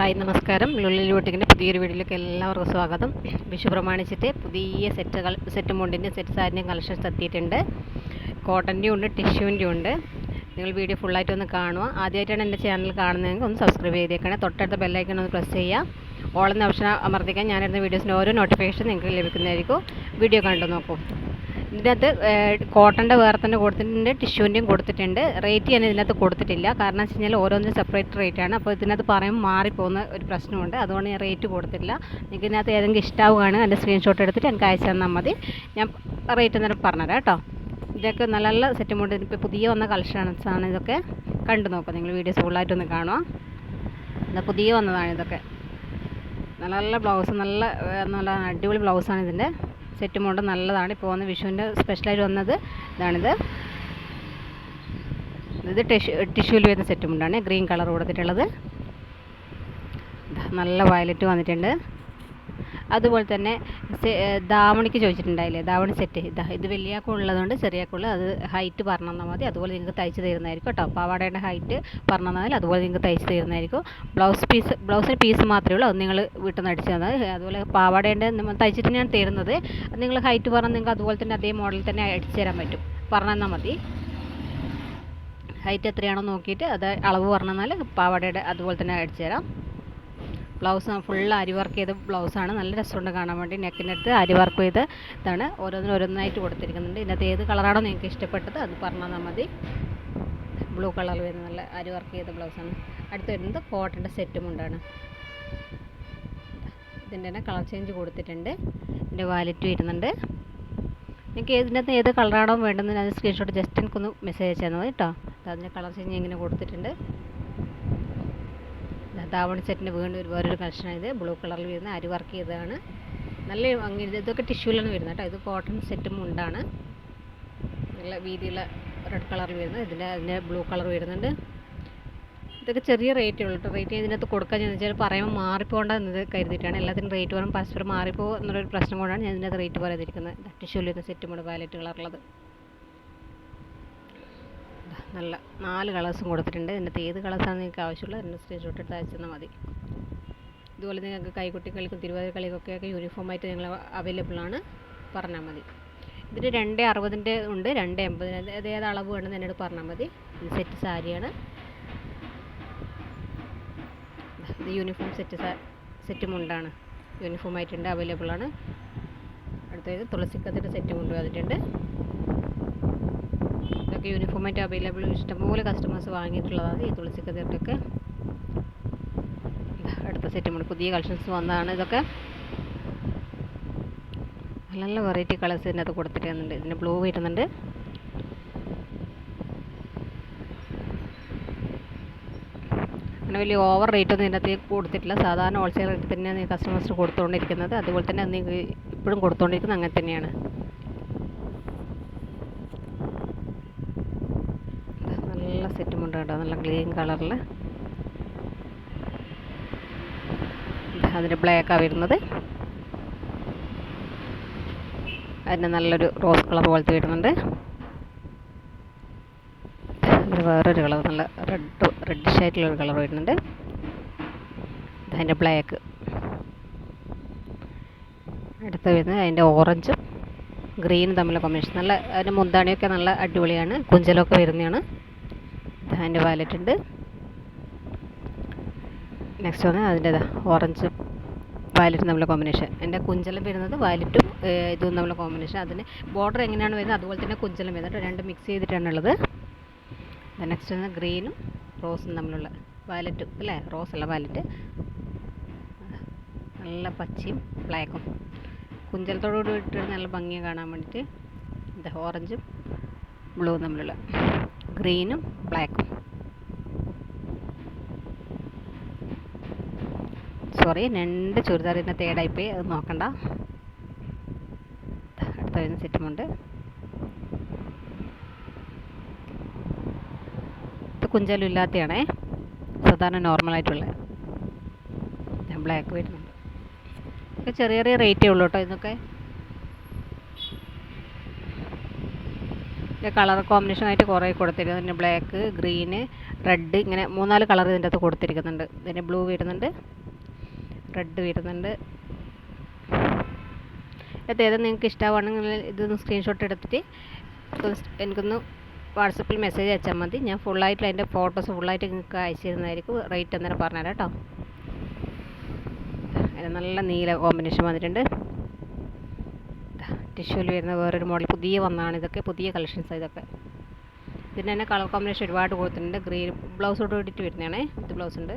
Hi നമസ്കാരം. ലുള്ളി ലൂട്ടിങ്ങിന്റെ പുതിയൊരു വീഡിയോയിലേക്ക് എല്ലാവർക്കും സ്വാഗതം. വിഷു പ്രമാണിച്ചിട്ട് പുതിയ സെറ്റുകൾ സെറ്റ് മുണ്ടിന്റെ സെറ്റ് സാരിന്റെയും കളക്ഷൻസ് എത്തിയിട്ടുണ്ട്. കോട്ടന്റെയും ഉണ്ട് ടിഷ്യൂവിന്റെയും ഉണ്ട്. നിങ്ങൾ വീഡിയോ ഫുള്ളായിട്ട് ഒന്ന് കാണുക. ആദ്യമായിട്ടാണ് എന്റെ ചാനൽ കാണുന്നതെങ്കിൽ ഒന്ന് സബ്സ്ക്രൈബ് ചെയ്തേക്കണേ. തൊട്ടടുത്ത ബെല്ലൈക്കൺ ഒന്ന് പ്രസ് ചെയ്യുക. ഓൾ എന്ന ഓപ്ഷൻ അമർത്തിക്കാൻ ഞാനിരുന്ന വീഡിയോസിന്റെ ഓരോ നോട്ടിഫിക്കേഷൻ നിങ്ങൾക്ക് ലഭിക്കുന്നതായിരിക്കും. വീഡിയോ കണ്ടു നോക്കൂ. ഇതിനകത്ത് കോട്ടന്റെ വേറെ തന്നെ കൊടുത്തിട്ടുണ്ട് ടിഷ്യൂവിന്റെയും കൊടുത്തിട്ടുണ്ട്. റേറ്റ് ഞാൻ ഇതിനകത്ത് കൊടുത്തിട്ടില്ല. കാരണം വെച്ച് കഴിഞ്ഞാൽ ഓരോന്നിനും സെപ്പറേറ്റ് റേറ്റ് ആണ്. അപ്പോൾ ഇതിനകത്ത് പറയുമ്പോൾ മാറിപ്പോകുന്ന ഒരു പ്രശ്നമുണ്ട്. അതുകൊണ്ട് ഞാൻ റേറ്റ് കൊടുത്തില്ല നിങ്ങൾക്ക് ഇതിനകത്ത് ഏതെങ്കിലും ഇഷ്ടമാവുകയാണ് എന്റെ സ്ക്രീൻഷോട്ട് എടുത്തിട്ട് എനിക്ക് അയച്ചു തന്നാൽ മതി. ഞാൻ റേറ്റ് അന്നേരം പറഞ്ഞുതരാം കേട്ടോ. ഇതൊക്കെ നല്ല നല്ല സെറ്റ് മുണ്ട് ഇപ്പോൾ പുതിയ വന്ന കളക്ഷൻസ് ആണ്. ഇതൊക്കെ കണ്ടു നോക്കുക നിങ്ങൾ വീഡിയോസ് ഫുള്ളായിട്ടൊന്ന് കാണുക. എന്നാൽ പുതിയ വന്നതാണ് ഇതൊക്കെ. നല്ല നല്ല ബ്ലൗസ് നല്ല നല്ല അടിപൊളി ബ്ലൗസാണ് ഇതിന്റെ. സെറ്റ് കൊണ്ട് നല്ലതാണ്. ഇപ്പോൾ വന്ന് വിഷുവിന്റെ സ്പെഷ്യലായിട്ട് വന്നത് ഇതാണിത്. ഇത് ടിഷ്യൂ ടിഷ്യൂവിൽ വരുന്ന സെറ്റ് മുണ്ടാണ് ഗ്രീൻ കളർ കൊടുത്തിട്ടുള്ളത്. നല്ല വയലറ്റ് വന്നിട്ടുണ്ട്. അതുപോലെ തന്നെ ദാവണിക്ക് ചോദിച്ചിട്ടുണ്ടായില്ലേ? ദാവണി സെറ്റ് ഇതാ ഇത് വലിയാക്കും ഉള്ളതുകൊണ്ട് ചെറിയാക്കുള്ള അത് ഹൈറ്റ് പറഞ്ഞു തന്നാൽ മതി. അതുപോലെ നിങ്ങൾക്ക് തയ്ച്ച് തരുന്നതായിരിക്കും കേട്ടോ. പാവാടയുടെ ഹൈറ്റ് പറഞ്ഞു തന്നാൽ അതുപോലെ നിങ്ങൾക്ക് തയ്ച്ച് തരുന്നതായിരിക്കും. ബ്ലൗസ് പീസ് ബ്ലൗസിന് പീസ് മാത്രമേ ഉള്ളൂ. അത് നിങ്ങൾ വീട്ടിൽ നിന്ന് അടിച്ചു തന്നാൽ അതുപോലെ പാവാടേന്റെ തയ്ച്ചിട്ട് ഞാൻ തരുന്നത്. നിങ്ങൾ ഹൈറ്റ് പറഞ്ഞാൽ നിങ്ങൾക്ക് അതുപോലെ തന്നെ അതേ മോഡൽ തന്നെ അടിച്ചു തരാൻ പറ്റും. പറഞ്ഞു തന്നാൽ മതി. ഹൈറ്റ് എത്രയാണോ നോക്കിയിട്ട് അത് അളവ് പറഞ്ഞു തന്നാൽ പാവാടയുടെ അതുപോലെ തന്നെ അടിച്ചു തരാം. ബ്ലൗസ് ഫുൾ അരി വർക്ക് ചെയ്ത ബ്ലൗസാണ് നല്ല രസമുണ്ട് കാണാൻ വേണ്ടി. നെക്കിനടുത്ത് അരി വർക്ക് ചെയ്ത് ഇതാണ് ഓരോന്നിനും ഓരോന്നായിട്ട് കൊടുത്തിരിക്കുന്നുണ്ട്. ഇതിനകത്ത് ഏത് കളറാണോ നിങ്ങൾക്ക് ഇഷ്ടപ്പെട്ടത് അത് പറഞ്ഞാൽ മതി. ബ്ലൂ കളർ വരുന്ന നല്ല അരി വർക്ക് ചെയ്ത ബ്ലൗസാണ് അടുത്ത് വരുന്നത് കോട്ടന്റെ സെറ്റും ഉണ്ടാണ്. ഇതിന്റെ തന്നെ കളർ ചേഞ്ച് കൊടുത്തിട്ടുണ്ട്. ഇതിന്റെ വാലറ്റ് വരുന്നുണ്ട്. നിങ്ങൾക്ക് ഏതിനകത്ത് ഏത് കളറാണോ വേണ്ടതെന്ന് അത് സ്ക്രീൻഷോട്ട് ജസ്റ്റ് എനിക്കൊന്ന് മെസ്സേജ് അയച്ചാൽ മതി കേട്ടോ അതിന്റെ കളർ ചേഞ്ച് ഇങ്ങനെ കൊടുത്തിട്ടുണ്ട്. ദാവണി സെറ്റിന്റെ വീണ്ടും ഒരു വേറൊരു കളക്ഷനായത് ബ്ലൂ കളറിൽ വരുന്ന അരി വർക്ക് ചെയ്തതാണ്. നല്ല അങ്ങനെ ഇതൊക്കെ ടിഷ്യൂലാണ് വരുന്നത് കേട്ടോ. ഇത് കോട്ടൺ സെറ്റും ഉണ്ടാണ് നല്ല വീതിയുള്ള റെഡ് കളറിൽ വരുന്നത്. ഇതിന്റെ അതിന്റെ ബ്ലൂ കളർ വരുന്നുണ്ട്. ഇതൊക്കെ ചെറിയ റേറ്റേ ഉള്ളൂ കേട്ടോ. റേറ്റ് ഇതിനകത്ത് കൊടുക്കാൻ ഞാൻ വെച്ചാൽ പറയുമ്പോൾ മാറിപ്പോകണ്ട കരുതിയിട്ടാണ്. എല്ലാത്തിനും റേറ്റ് പറയുമ്പോൾ പരസ്പരം മാറിപ്പോകും എന്നുള്ളൊരു പ്രശ്നം കൊണ്ടാണ് ഞാൻ ഇതിനകത്ത് റേറ്റ് പറയാതിരിക്കുന്നത്. ടിഷ്യൂലിരുന്ന സെറ്റും കൂടെ വയലറ്റ് കളറുള്ളത് നല്ല നാല് കളേഴ്സും കൊടുത്തിട്ടുണ്ട്. ഇതിനകത്ത് ഏത് കളേഴ്സാണ് നിങ്ങൾക്ക് ആവശ്യമുള്ളത് എന്റെ സ്ക്രീൻഷോട്ട് എടുത്ത് അയച്ചു തന്നാൽ മതി. ഇതുപോലെ നിങ്ങൾക്ക് കൈകുട്ടികൾക്കും തിരുവാതിര കളിക്കൊക്കെ യൂണിഫോമായിട്ട് നിങ്ങൾ അവൈലബിൾ ആണ് പറഞ്ഞാൽ മതി. ഇതിന് രണ്ട് അറുപതിന്റെ ഉണ്ട് രണ്ട് എൺപതിന്. അത് ഏത് അളവ് വേണമെന്ന് എന്നോട് പറഞ്ഞാൽ മതി. ഇത് സെറ്റ് സാരിയാണ്. ഇത് യൂണിഫോം സെറ്റ് സാ സെറ്റ് മുണ്ടാണ്. യൂണിഫോം ആയിട്ടുണ്ട് അവൈലബിൾ ആണ് അടുത്തത് തുളസിക്കത്തിന്റെ സെറ്റ് മുണ്ട് വന്നിട്ടുണ്ട് ഇതൊക്കെ യൂണിഫോമായിട്ട് അവൈലബിൾ ഇഷ്ടംപോലെ കസ്റ്റമേഴ്സ് വാങ്ങിയിട്ടുള്ളതാണ് ഈ തുളസി കതിർക്കൊക്കെ. അടുത്ത സെറ്റ് നമ്മൾ പുതിയ കളക്ഷൻസ് വന്നതാണ് ഇതൊക്കെ. നല്ല നല്ല വെറൈറ്റി കളേഴ്സ് ഇതിനകത്ത് കൊടുത്തിട്ടുണ്ട് ഇതിന് ബ്ലൂ വരുന്നുണ്ട് അങ്ങനെ വലിയ ഓവർ റേറ്റ് ഒന്നും ഇതിനകത്ത് കൊടുത്തിട്ടില്ല. സാധാരണ ഹോൾസെയിൽ റേറ്റ് തന്നെയാണ് കസ്റ്റമേഴ്സിന് കൊടുത്തുകൊണ്ടിരിക്കുന്നത്. അതുപോലെ തന്നെ ഇപ്പോഴും കൊടുത്തുകൊണ്ടിരിക്കുന്നത്. അങ്ങനെ തന്നെയാണ് നല്ല സെറ്റും ഉണ്ട് കേട്ടോ നല്ല ക്ലീൻ കളറിൽ അതിന്റെ ബ്ലാക്കാണ് വരുന്നത്. അതിന് നല്ലൊരു റോസ് കളർ പോലത്തെ വരുന്നുണ്ട്. അതിന് വേറൊരു കളർ നല്ല റെഡ് റെഡിഷ് ആയിട്ടുള്ളൊരു കളർ വരുന്നുണ്ട്. അതിന്റെ ബ്ലാക്ക് അടുത്ത വരുന്നത് അതിന്റെ ഓറഞ്ചും ഗ്രീനും തമ്മിലുള്ള കോമ്പിനേഷൻ നല്ല അതിന്റെ മുന്താണിയൊക്കെ നല്ല അടിപൊളിയാണ്. കുഞ്ചലൊക്കെ വരുന്നതാണ്. അതിന്റെ വാലറ്റ് ഉണ്ട് നെക്സ്റ്റ് വന്ന് അതിന്റെ ഓറഞ്ച് വാലറ്റ് തമ്മിലുള്ള കോമ്പിനേഷൻ എന്റെ കുഞ്ചലം വരുന്നത് വാലറ്റും ഇതും തമ്മിലുള്ള കോമ്പിനേഷൻ അതിന് ബോർഡർ എങ്ങനെയാണ് വരുന്നത്? അതുപോലെ തന്നെ കുഞ്ചലം വരുന്നത് രണ്ട് മിക്സ് ചെയ്തിട്ടാണുള്ളത്. നെക്സ്റ്റ് വന്ന് ഗ്രീനും റോസും തമ്മിലുള്ള വാലറ്റും അല്ലേ? റോസ് വാലറ്റ് നല്ല പച്ചയും ബ്ലാക്കും കുഞ്ചലത്തോടുകൂടി ഇട്ടിട്ട് നല്ല ഭംഗി കാണാൻ വേണ്ടിയിട്ട്. ഇത് ഓറഞ്ചും ബ്ലൂവും തമ്മിലുള്ള ഗ്രീനും ബ്ലാക്കും സോറി രണ്ട് ചുരിദാർ ഇതിന്റെ തേടായിപ്പോയി. അത് നോക്കണ്ട. അടുത്ത വരുന്ന സെറ്റുമുണ്ട് ഇത് കുഞ്ചാലും ഇല്ലാത്തതാണേ സാധാരണ നോർമലായിട്ടുള്ള ബ്ലാക്ക് വരുന്നുണ്ട്. ഇതൊക്കെ ചെറിയ ചെറിയ റേറ്റേ ഉള്ളൂ കേട്ടോ ഇതൊക്കെ. ഇതിന്റെ കളർ കോമ്പിനേഷൻ ആയിട്ട് കുറേ കൊടുത്തിരിക്കുന്നുണ്ട് ബ്ലാക്ക് ഗ്രീന് റെഡ് ഇങ്ങനെ മൂന്നാൽ കളർ ഇതിന്റെ അകത്ത് കൊടുത്തിരിക്കുന്നുണ്ട്. ഇതിന് ബ്ലൂ വരുന്നുണ്ട്. റെഡ് വരുന്നുണ്ട്. അത് ഏതാ നിങ്ങൾക്ക് ഇഷ്ടമാണെങ്കിൽ ഇതൊന്ന് സ്ക്രീൻഷോട്ട് എടുത്തിട്ട് എനിക്കൊന്ന് വാട്സപ്പിൽ മെസ്സേജ് അയച്ചാൽ മതി. ഞാൻ ഫുള്ളായിട്ട് അതിന്റെ ഫോട്ടോസ് ഫുള്ളായിട്ട് നിങ്ങൾക്ക് അയച്ചു തരുന്നതായിരിക്കും. റേറ്റ് അന്നേരം പറഞ്ഞുതരാം കേട്ടോ. നല്ല നീല കോമ്പിനേഷൻ വന്നിട്ടുണ്ട്. ടിഷ്യൂവിൽ വരുന്ന വേറൊരു മോഡൽ പുതിയ വന്നതാണ്. ഇതൊക്കെ പുതിയ കളക്ഷൻസ് ഇതൊക്കെ. ഇതിന് തന്നെ കളർ കോമ്പിനേഷൻ ഒരുപാട് കൊടുത്തിട്ടുണ്ട്. ഗ്രീൻ ബ്ലൗസോട് കൂടിയിട്ട് വരുന്നതാണേ. ഇത് ബ്ലൗസ് ഉണ്ട്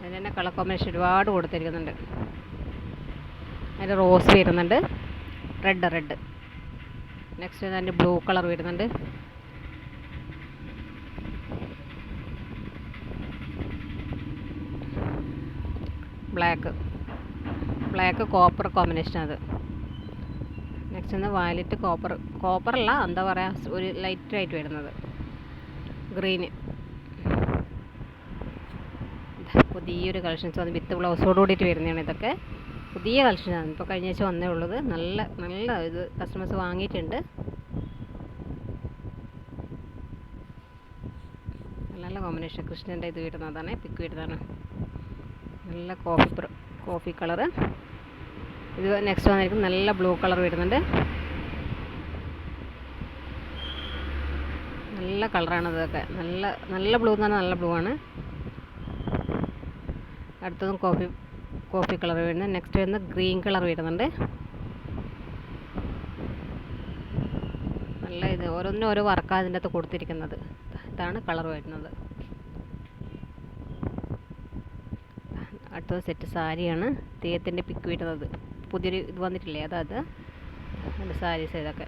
അതിന് തന്നെ കളർ കോമ്പിനേഷൻ ഒരുപാട് കൊടുത്തിരിക്കുന്നുണ്ട്. അതിന്റെ റോസ് വരുന്നുണ്ട്. റെഡ് റെഡ് നെക്സ്റ്റ് അതിന്റെ ബ്ലൂ കളർ വരുന്നുണ്ട്. ബ്ലാക്ക് ബ്ലാക്ക് കോപ്പർ കോമ്പിനേഷൻ അത്. നെക്സ്റ്റ് ഒന്ന് വയലറ്റ് കോപ്പർ കോപ്പറല്ല എന്താ പറയുക ഒരു ലൈറ്റായിട്ട് വരുന്നത്. ഗ്രീന് പുതിയൊരു കളക്ഷൻസ് വന്ന് വിത്ത് ബ്ലൗസോട് കൂടിയിട്ട് വരുന്നതാണ് ഇതൊക്കെ. പുതിയ കളക്ഷനാണ് ഇപ്പോൾ കഴിഞ്ഞ ആഴ്ച വന്നേ ഉള്ളത്. നല്ല നല്ല ഇത് കസ്റ്റമേഴ്സ് വാങ്ങിയിട്ടുണ്ട്. നല്ല കോമ്പിനേഷൻ കൃഷ്ണന്റെ ഇത് വരുന്നതാണ് പിക്ക് വരുന്നതാണ് നല്ല കോഫി കോഫി കളറ് ഇത് നെക്സ്റ്റ് വന്നിരിക്കും നല്ല ബ്ലൂ കളർ വരുന്നുണ്ട്. നല്ല കളറാണ് ഇതൊക്കെ. നല്ല നല്ല ബ്ലൂ എന്ന് പറഞ്ഞാൽ നല്ല ബ്ലൂ ആണ്. അടുത്തതും കോഫി കോഫി കളർ വരുന്നത്. നെക്സ്റ്റ് വരുന്നത് ഗ്രീൻ കളർ വരുന്നുണ്ട്. നല്ല ഇത്. ഓരോന്നിനും ഓരോ വർക്കാണ് അതിന്റെ അകത്ത് കൊടുത്തിരിക്കുന്നത്. ഇതാണ് കളർ വരുന്നത്. അടുത്തത് സെറ്റ് സാരിയാണ്. തെയ്യത്തിന്റെ പിക്ക് വരുന്നത്. പുതിയൊരു ഇത് വന്നിട്ടില്ലേ? അതാ അത് അതിന്റെ സാരീസ് ഇതൊക്കെ.